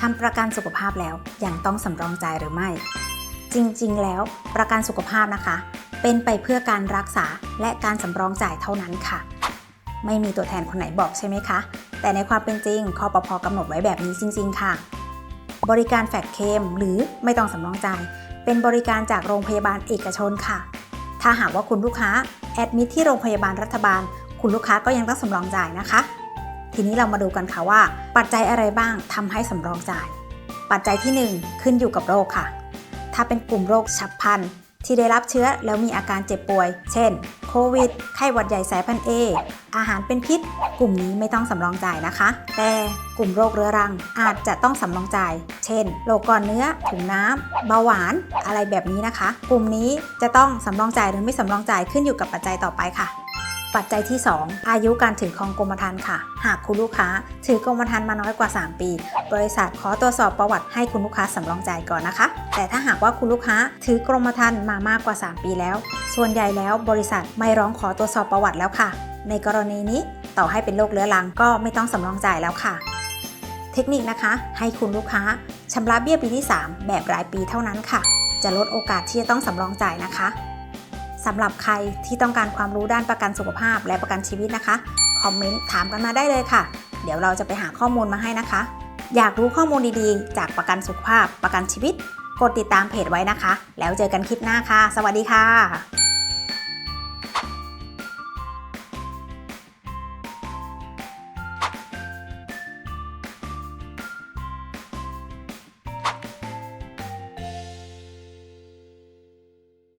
ทำประกันสุขภาพแล้วยังต้องสำรองจ่ายหรือไม่ จริงๆ แล้วประกันสุขภาพนะคะ เป็นไปเพื่อการรักษาและการสำรองจ่ายเท่านั้นค่ะ ไม่มีตัวแทนคนไหนบอกใช่ไหมคะ แต่ในความเป็นจริงคอปพอกำหนดไว้แบบนี้จริง ๆ ค่ะ บริการแฟกเคมหรือไม่ต้องสำรองจ่ายเป็นบริการจากโรงพยาบาลเอกชนค่ะ ถ้าหากว่าคุณลูกค้าแอดมิทที่โรงพยาบาลรัฐบาล คุณลูกค้าก็ยังต้องสำรองจ่ายนะคะ ทีนี้เรามาดูกันค่ะว่า ปัจจัยอะไรบ้างทำให้สำรองจ่าย ปัจจัยที่ 1 ขึ้นอยู่กับโรคค่ะ ถ้าเป็นกลุ่มโรคฉับพลันที่ได้รับเชื้อแล้วมีอาการเจ็บป่วย เช่น โควิด ไข้หวัดใหญ่สายพันธุ์ A อาหารเป็นพิษ กลุ่มนี้ไม่ต้องสำรองจ่ายนะคะ แต่กลุ่มโรคเรื้อรังอาจจะต้องสำรองจ่าย เช่น โรคก้อนเนื้อ ถุงน้ำ เบาหวาน อะไรแบบนี้นะคะ กลุ่มนี้จะต้องสำรองจ่ายหรือไม่สำรองจ่ายขึ้นอยู่กับปัจจัยต่อไปค่ะ ปัจจัยที่ 2 อายุการถือครองกรมธรรม์ค่ะ หากคุณลูกค้าถือกรมธรรม์มาน้อยกว่า 3 ปี บริษัทขอตรวจสอบประวัติให้คุณลูกค้าสำรองจ่ายก่อนนะคะ แต่ถ้าหากว่าคุณลูกค้าถือกรมธรรม์มามากกว่า 3 ปีแล้ว ส่วนใหญ่แล้วบริษัทไม่ร้องขอตรวจสอบประวัติแล้วค่ะ ในกรณีนี้ต่อให้เป็นโรคเรื้อรังก็ไม่ต้องสำรองจ่ายแล้วค่ะ เทคนิคนะคะ ให้คุณลูกค้าชำระเบี้ยปีที่ 3 แบบรายปีเท่านั้นค่ะ จะลดโอกาสที่จะต้องสำรองจ่ายนะคะ สำหรับใครที่ต้องการความรู้ด้านประกันสุขภาพและประกันชีวิตนะคะ คอมเมนต์ถามกันมาได้เลยค่ะ เดี๋ยวเราจะไปหาข้อมูลมาให้นะคะ อยากรู้ข้อมูลดีๆ จากประกันสุขภาพประกันชีวิต กดติดตามเพจไว้นะคะ แล้วเจอกันคลิปหน้าค่ะ สวัสดีค่ะ